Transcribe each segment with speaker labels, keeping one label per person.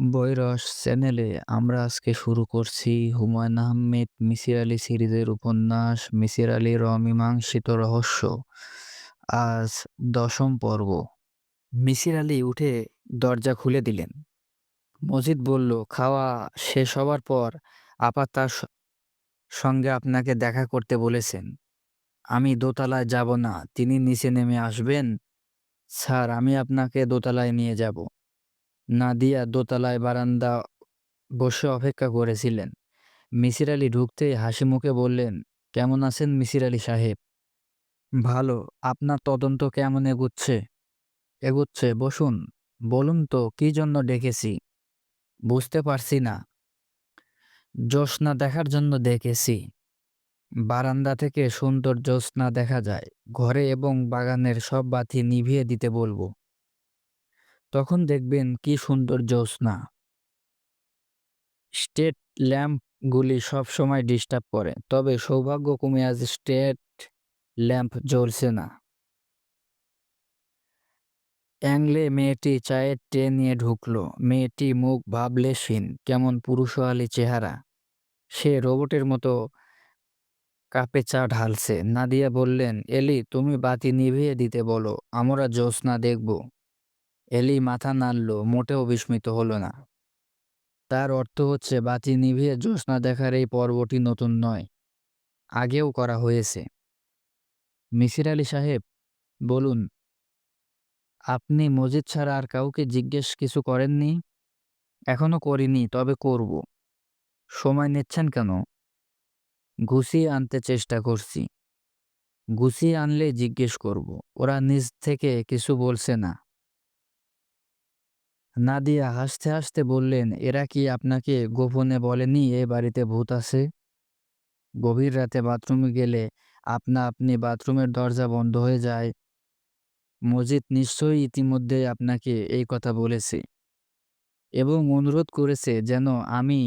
Speaker 1: বৈরস চ্যানেলে আমরা আজকে শুরু করছি হুমায়ূন আহমেদ, মিসির আলী সিরিজের উপন্যাস, মিসির আলীর অমীমাংসিত রহস্য। আজ দশম পর্ব। মিসির আলী উঠে দরজা খুলে দিলেন। মজিদ বলল, খাওয়া শেষ হবার পর আপা তার সঙ্গে আপনাকে দেখা করতে বলেছেন। আমি দোতলায় যাব না, তিনি নিচে নেমে আসবেন। স্যার, আমি আপনাকে দোতলায় নিয়ে যাব। নাদিয়া দোতলায় বারান্দা বসে অপেক্ষা করেছিলেন। মিসির আলী ঢুকতেই হাসি মুখে বললেন, কেমন আছেন মিসির আলী সাহেব? ভালো। আপনার তদন্ত কেমন এগুচ্ছে? এগুচ্ছে, বসুন। বলুন তো, কি জন্য ডেকেছি? বুঝতে পারছি না। জ্যোৎস্না দেখার জন্য ডেকেছি। বারান্দা থেকে সুন্দর জ্যোৎস্না দেখা যায়। ঘরে এবং বাগানের সব বাতি নিভিয়ে দিতে বলব। তখন দেখবেন কি সুন্দর জ্যোৎস্না স্টেট ল্যাম্পগুলি সবসময় ডিস্টার্ব করে, তবে সৌভাগ্যক্রমে আজ স্টেট ল্যাম্প জ্বলছে না। অ্যাংলে মেয়েটি চায়ের ট্রে নিয়ে ঢুকলো। মেয়েটি মুখ ভাবলেশীন কেমন পুরুষওয়ালি চেহারা। সে রোবটের মতো কাপে চা ঢালছে। নাদিয়া বললেন, এলি, তুমি বাতি নিভিয়ে দিতে বলো, আমরা জ্যোৎস্না দেখব। এলি মাথা নাড়ল, মোটেও বিস্মিত হলো না। তার অর্থ হচ্ছে, বাতি নিভিয়ে জ্যোৎস্না দেখার এই পর্বটি নতুন নয়, আগেও করা হয়েছে। মিসির আলী সাহেব, বলুন, আপনি মসজিদ ছাড়া আর কাউকে জিজ্ঞেস কিছু করেননি? এখনও করিনি, তবে করব। সময় নিচ্ছেন কেন? গুছিয়ে আনতে চেষ্টা করছি। গুছিয়ে আনলে জিজ্ঞেস করব, ওরা নিজ থেকে কিছু বলছে না। নাদিয়া হাসতে হাসতে বললেন, এরা কি আপনাকে গোপনে বলেনি এ বাড়িতে ভূত আছে? গভীর রাতে বাথরুমে গেলে আপনা আপনি বাথরুমের দরজা বন্ধ হয়ে যায়। মজিদ নিশ্চয়ই ইতিমধ্যে আপনাকে এই কথা বলেছে এবং অনুরোধ করেছে যেন আমি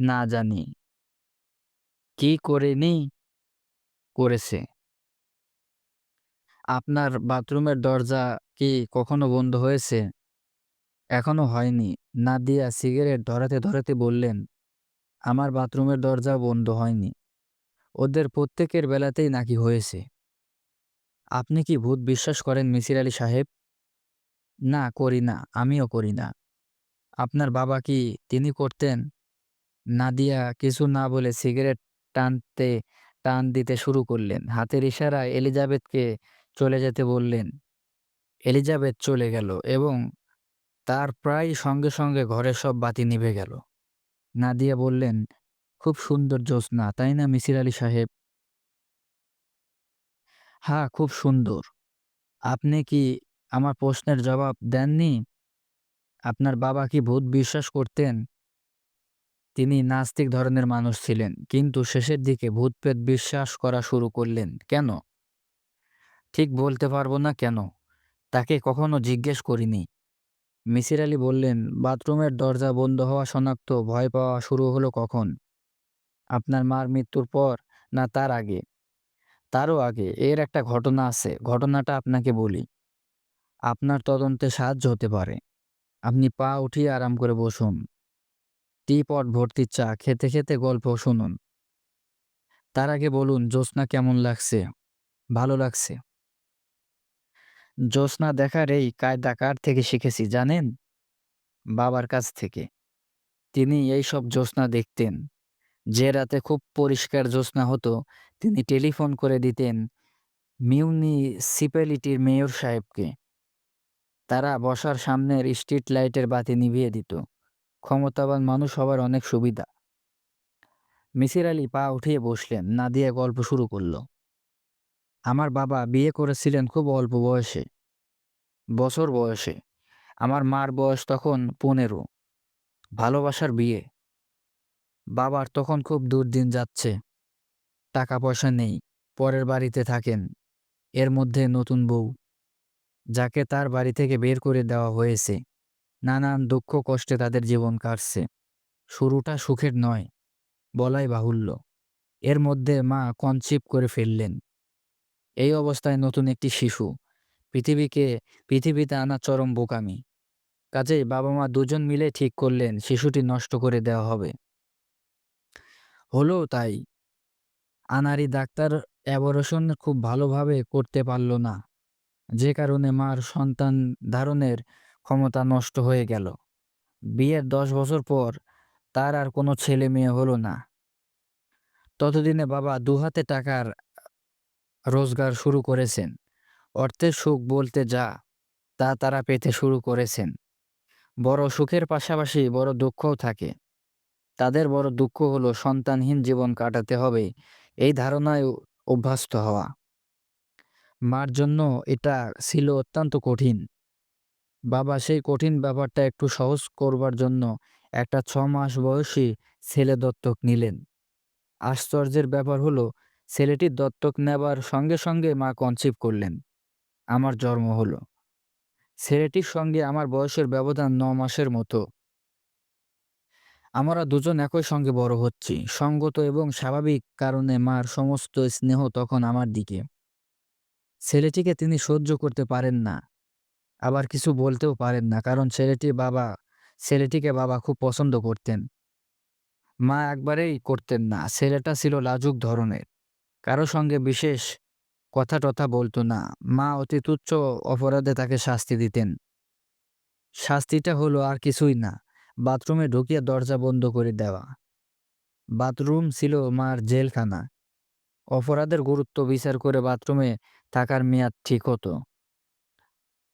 Speaker 1: না জানি। কি করেনি করেছে। আপনার বাথরুমের দরজা কি কখনো বন্ধ হয়েছে? এখনও হয়নি। নাদিয়া সিগারেট ধরাতে ধরাতে বললেন, আমার বাথরুমের দরজা বন্ধ হয়নি। ওদের প্রত্যেকের বেলাতেই নাকি হয়েছে। আপনি কি ভূত বিশ্বাস করেন মিসির আলী সাহেব? না, করি না, আমিও করি না। আপনার বাবা কি তিনি করতেন? নাদিয়া কিছু না বলে সিগারেট টানতে টান দিতে শুরু করলেন। হাতের ইশারায় এলিজাবেথকে চলে যেতে বললেন, এলিজাবেথ চলে গেল এবং তার প্রায় সঙ্গে সঙ্গে ঘরের সব বাতি নিভে গেল। নাদিয়া বললেন, খুব সুন্দর জ্যোৎস্না, তাই না, মিসির আলী সাহেব? হ্যাঁ খুব সুন্দর। আপনি কি আমার প্রশ্নের জবাব দেননি? আপনার বাবা কি ভূত বিশ্বাস করতেন? তিনি নাস্তিক ধরনের মানুষ ছিলেন, কিন্তু শেষের দিকে ভূতপ্রেত বিশ্বাস করা শুরু করলেন। কেন? ঠিক বলতে পারব না কেন। তাকে কখনো জিজ্ঞেস করিনি। মিসির আলী বললেন, বাথরুমের দরজা বন্ধ হওয়া শনাক্ত, ভয় পাওয়া শুরু হলো কখন? আপনার মার মৃত্যুর পর না তার আগে? তারও আগে। এর একটা ঘটনা আছে। ঘটনাটা আপনাকে বলি। আপনার তদন্তে সাহায্য হতে পারে। আপনি পা উঠিয়ে আরাম করে বসুন। টি পট ভর্তি চা। খেতে খেতে গল্প শুনুন। তার আগে বলুন, জ্যোৎস্না কেমন লাগছে? ভালো লাগছে। জ্যোৎস্না দেখার এই কায়দা কার থেকে শিখেছি জানেন? বাবার কাছ থেকে। তিনি এই সব জ্যোৎস্না দেখতেন। যে রাতে খুব পরিষ্কার জ্যোৎস্না হতো, তিনি টেলিফোন করে দিতেন মিউনিসিপ্যালিটির মেয়র সাহেবকে। তারা বসার সামনের স্ট্রিট লাইটের বাতি নিভিয়ে দিত। ক্ষমতাবান মানুষ হবার অনেক সুবিধা। মিসির আলী পা উঠিয়ে বসলেন নাদিয়া গল্প শুরু করল। আমার বাবা বিয়ে করেছিলেন খুব অল্প বয়সে। বছর বয়সে। আমার মার বয়স তখন পনেরো। ভালোবাসার বিয়ে। বাবার তখন খুব দুর্দিন যাচ্ছে। টাকা পয়সা নেই। পরের বাড়িতে থাকেন। এর মধ্যে নতুন বউ। যাকে তার বাড়ি থেকে বের করে দেওয়া হয়েছে। নানান দুঃখ কষ্টে তাদের জীবন কাটছে। শুরুটা সুখের নয়। বলাই বাহুল্য। এর মধ্যে মা কনসিভ করে ফেললেন। এই অবস্থায় নতুন একটি শিশু পৃথিবীকে, পৃথিবীতে আনা চরম বোকামি কাজেই বাবা-মা দুজন মিলে ঠিক করলেন, শিশুটি নষ্ট করে দেওয়া হবে। হলো তাই। আনারি ডাক্তার অ্যাবরেশন খুব ভালোভাবে করতে পারল না। যে কারণে মার সন্তান ধারণের ক্ষমতা নষ্ট হয়ে গেল। বিয়ের ১০ বছর পর তার আর কোনো ছেলে-মেয়ে হলো না। ততদিনে বাবা দুহাতে টাকার রোজগার শুরু করেছেন। অর্থের সুখ বলতে যা, তা তারা পেতে শুরু করেছেন। বড় সুখের পাশাপাশি বড় দুঃখও থাকে। তাদের বড় দুঃখ হলো সন্তানহীন জীবন কাটাতে হবে এই ধারণায় অভ্যস্ত হওয়া। মার জন্য এটা ছিল অত্যন্ত কঠিন। বাবা সেই কঠিন ব্যাপারটা একটু সহজ করবার জন্য একটা ৬ মাস বয়সী ছেলে দত্তক নিলেন। আশ্চর্যের ব্যাপার হলো ছেলেটি দত্তক নেবার সঙ্গে সঙ্গে মা কনসিভ করলেন। আমার জন্ম হলো। ছেলেটির সঙ্গে আমার বয়সের ব্যবধান ন মাসের মতো। আমরা দুজন একই সঙ্গে বড় হচ্ছি। সঙ্গত এবং স্বাভাবিক কারণে মার সমস্ত স্নেহ তখন আমার দিকে। ছেলেটিকে তিনি সহ্য করতে পারেন না। আবার কিছু বলতেও পারেন না, কারণ ছেলেটির বাবা, ছেলেটিকে বাবা খুব পছন্দ করতেন। মা একবারেই করতেন না। ছেলেটা ছিল লাজুক ধরনের। কারও সঙ্গে বিশেষ কথা-টথা বলত না। মা অতি তুচ্ছ অপরাধে তাকে শাস্তি দিতেন। শাস্তিটা হলো আর কিছুই না, বাথরুমে ঢুকিয়ে দরজা বন্ধ করে দেওয়া। বাথরুম ছিল মার জেলখানা। অপরাধের গুরুত্ব বিচার করে বাথরুমে থাকার মেয়াদ ঠিক হতো।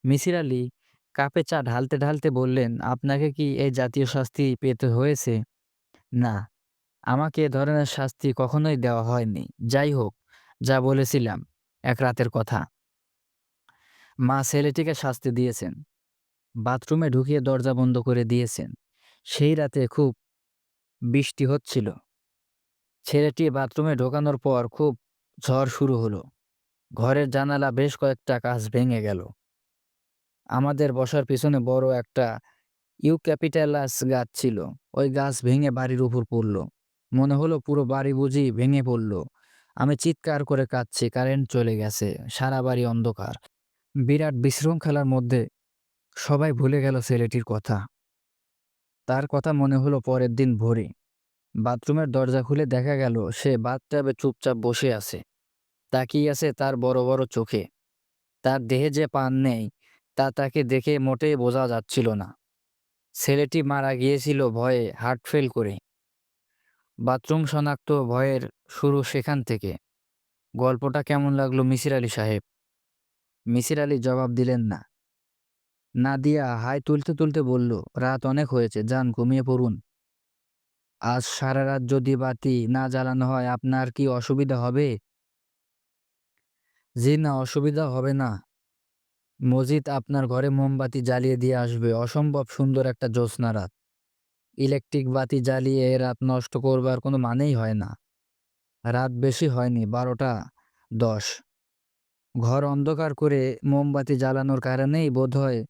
Speaker 1: মিসির আলি কাপে চা ঢালতে ঢালতে বললেন, আপনাকে কি এই জাতীয় শাস্তি পেতে হয়েছে? না, আমাকে এ ধরনের শাস্তি কখনোই দেওয়া হয়নি। যাই হোক, যা বলেছিলাম, এক রাতের কথা। মা ছেলেটিকে শাস্তি দিয়েছেন। বাথরুমে ঢুকিয়ে দরজা বন্ধ করে দিয়েছেন। সেই রাতে খুব বৃষ্টি হচ্ছিল। ছেলেটি বাথরুমে ঢোকানোর পর খুব ঝড় শুরু হলো। ঘরের জানালা বেশ কয়েকটা কাঁচ ভেঙে গেল। আমাদের বসার পিছনে বড় একটা ইউক্যাপিটালাস গাছ ছিল। ওই গাছ ভেঙে বাড়ির উপর পড়ল। মনে হলো পুরো বাড়ি বুঝি ভেঙে পড়ল। আমি চিৎকার করে কাঁদছি, কারেন্ট চলে গেছে, সারা বাড়ি অন্ধকার। বিরাট বিশৃঙ্খলার মধ্যে সবাই ভুলে গেল ছেলেটির কথা। তার কথা মনে হলো পরের দিন ভোরে। বাথরুমের দরজা খুলে দেখা গেল সে বাথটাবে চুপচাপ বসে আছে। তাকিয়ে আছে তার বড় বড় চোখে। তার দেহে যে পান নেই তা তাকে দেখে মোটেই বোঝা যাচ্ছিল না। ছেলেটি মারা গিয়েছিল ভয়ে হার্ট ফেল করে। বাথরুম শনাক্ত ভয়ের শুরু সেখান থেকে। গল্পটা কেমন লাগল মিসির আলী সাহেব? মিসির আলি জবাব দিলেন না। নাদিয়া হাই তুলতে তুলতে বলল, রাত অনেক হয়েছে, যান ঘুমিয়ে পড়ুন। আজ সারা রাত যদি বাতি না জ্বালানো হয় আপনার কি অসুবিধা হবে? জি না, অসুবিধা হবে না। মজিদ আপনার ঘরে মোমবাতি জ্বালিয়ে দিয়ে আসবে। অসম্ভব সুন্দর একটা জ্যোৎস্না রাত। ইলেকট্রিক বাতি জ্বালিয়ে রাত নষ্ট করবার কোনো মানেই হয় না। রাত বেশি হয়নি, বারোটা দশ। ঘর অন্ধকার করে মোমবাতি জ্বালানোর কারণেই বোধহয়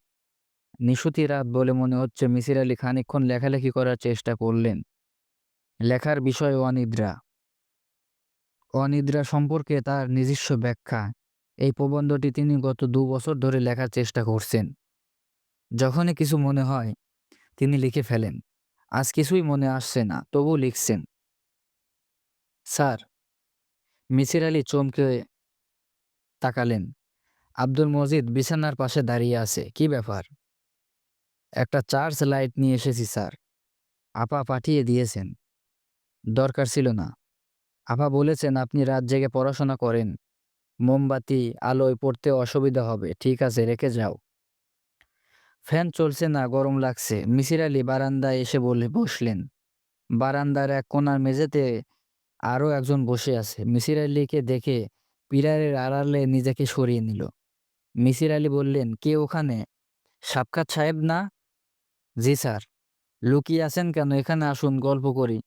Speaker 1: নিশুতি রাত বলে মনে হচ্ছে মিসির আলি খানিকক্ষণ লেখালেখি করার চেষ্টা করলেন। লেখার বিষয় অনিদ্রা। অনিদ্রা সম্পর্কে তার নিজস্ব ব্যাখ্যা। এই প্রবন্ধটি তিনি গত দু বছর ধরে লেখার চেষ্টা করছেন। যখনই কিছু মনে হয় তিনি লিখে ফেলেন। আজ কিছুই মনে আসছে না, তবু লিখছেন। স্যার, মিসির আলী চমকে তাকালেন। আব্দুল মজিদ বিছানার পাশে দাঁড়িয়ে আছে। কি ব্যাপার? একটা চার্জ লাইট নিয়ে এসেছি স্যার। আপা পাঠিয়ে দিয়েছেন। দরকার ছিল না। আপা বলেছেন আপনি রাত জেগে পড়াশোনা করেন। মোমবাতি আলোয় পড়তে অসুবিধা হবে। ঠিক আছে, রেখে যাও। ফ্যান চলছে না, গরম লাগছে। মিসির আলি বারান্দায় এসে বলে বসলেন। বারান্দার এক কোণার মেঝেতে আরও একজন বসে আছে। মিসির আলিকে দেখে পিলারের আড়ালে নিজেকে সরিয়ে নিল। মিসির আলি বললেন, কে ওখানে? সাবকাত সাহেব না? জি স্যার। লুকিয়ে আছেন কেন? এখানে আসুন, গল্প করি।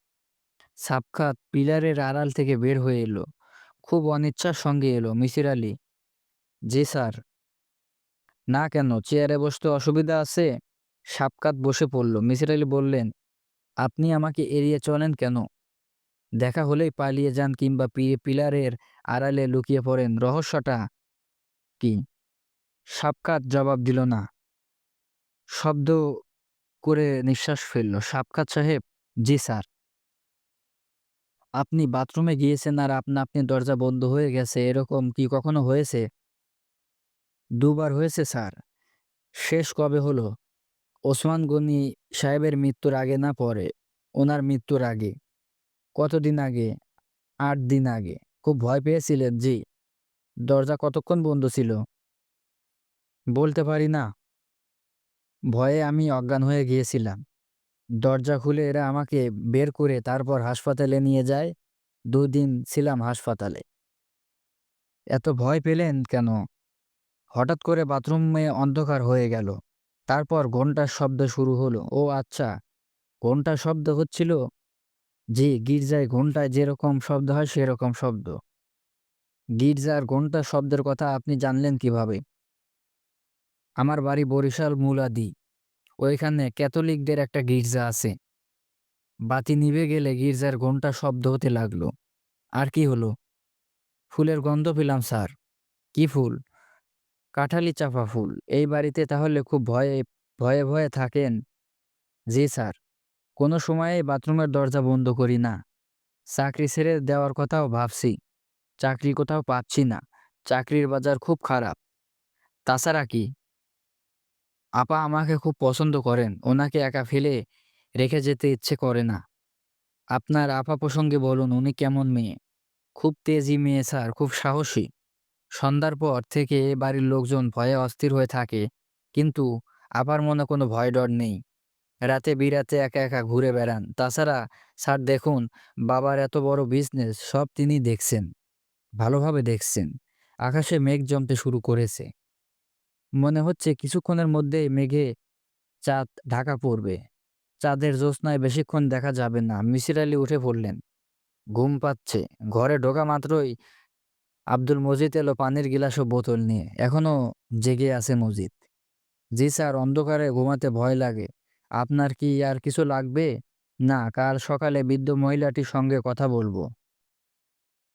Speaker 1: সাবকাত পিলারের আড়াল থেকে বের হয়ে এলো। খুব অনিচ্ছার সঙ্গে এলো। মিসির আলি, জি স্যার। না কেন, চেয়ারে বসতে অসুবিধা আছে? সাপকাত বসে পড়ল। মিসির আলি বললেন, আপনি আমাকে এড়িয়ে চলেন কেন? দেখা হলেই পালিয়ে যান কিংবা পিলারের আড়ালে লুকিয়ে পড়েন। রহস্যটা কি? সাপকাত জবাব দিল না। শব্দ করে নিঃশ্বাস ফেলল। সাপকাত সাহেব, জি স্যার। আপনি বাথরুমে গিয়েছেন আর আপনা আপনি দরজা বন্ধ হয়ে গেছে এরকম কি কখনো হয়েছে? দুবার হয়েছে স্যার। শেষ কবে হলো? ওসমান গনি সাহেবের মৃত্যুর আগে না পরে? ওনার মৃত্যুর আগে। কতদিন আগে? আট দিন আগে। খুব ভয় পেয়েছিলেন? জি। দরজা কতক্ষণ বন্ধ ছিল? বলতে পারি না। ভয়ে আমি অজ্ঞান হয়ে গিয়েছিলাম। দরজা খুলে এরা আমাকে বের করে তারপর হাসপাতালে নিয়ে যায়। দুদিন ছিলাম হাসপাতালে। এত ভয় পেলেন কেন? হঠাৎ করে বাথরুমে অন্ধকার হয়ে গেল। তারপর ঘণ্টার শব্দ শুরু হলো। ও আচ্ছা, ঘণ্টার শব্দ হচ্ছিল? যে গির্জায় ঘণ্টায় যেরকম শব্দ হয় সেরকম শব্দ। গির্জার ঘণ্টার শব্দের কথা আপনি জানলেন কীভাবে? আমার বাড়ি বরিশাল মুলাদি। ওইখানে ক্যাথলিকদের একটা গির্জা আছে। বাতি নিভে গেলে গির্জার ঘণ্টার শব্দ হতে লাগল। আর কি হলো? ফুলের গন্ধ পেলাম স্যার। কি ফুল? কাঁঠালি চাঁপা ফুল। এই বাড়িতে তাহলে খুব ভয়ে ভয়ে ভয়ে থাকেন? জি স্যার। কোনো সময়েই বাথরুমের দরজা বন্ধ করি না। চাকরি ছেড়ে দেওয়ার কথাও ভাবছি। চাকরি কোথাও পাচ্ছি না। চাকরির বাজার খুব খারাপ। তাছাড়া কি? আপা আমাকে খুব পছন্দ করেন। ওনাকে একা ফেলে রেখে যেতে ইচ্ছে করে না। আপনার আপা প্রসঙ্গে বলুন উনি কেমন মেয়ে? খুব তেজি মেয়ে স্যার, খুব সাহসী। সন্ধ্যার পর থেকে বাড়ির লোকজন ভয়ে অস্থির হয়ে থাকে। কিন্তু আপার মনে কোনো ভয়-ডর নেই। রাতে বিরাতে একা একা ঘুরে বেড়ান। তাছাড়া স্যার দেখুন, বাবার এত বড় বিজনেস সব তিনি দেখছেন। ভালোভাবে দেখছেন। আকাশে মেঘ জমতে শুরু করেছে। মনে হচ্ছে কিছুক্ষণের মধ্যেই মেঘে চাঁদ ঢাকা পড়বে। চাঁদের জ্যোৎস্নায় বেশিক্ষণ দেখা যাবে না। মিসির আলি উঠে পড়লেন। ঘুম পাচ্ছে। ঘরে ঢোকা মাত্রই আব্দুল মজিদ এলো পানির গিলাস ও বোতল নিয়ে। এখনও জেগে আছে মজিদ। জি স্যার, অন্ধকারে ঘুমাতে ভয় লাগে। আপনার কি আর কিছু লাগবে? না, কাল সকালে বৃদ্ধ মহিলাটির সঙ্গে কথা বলব।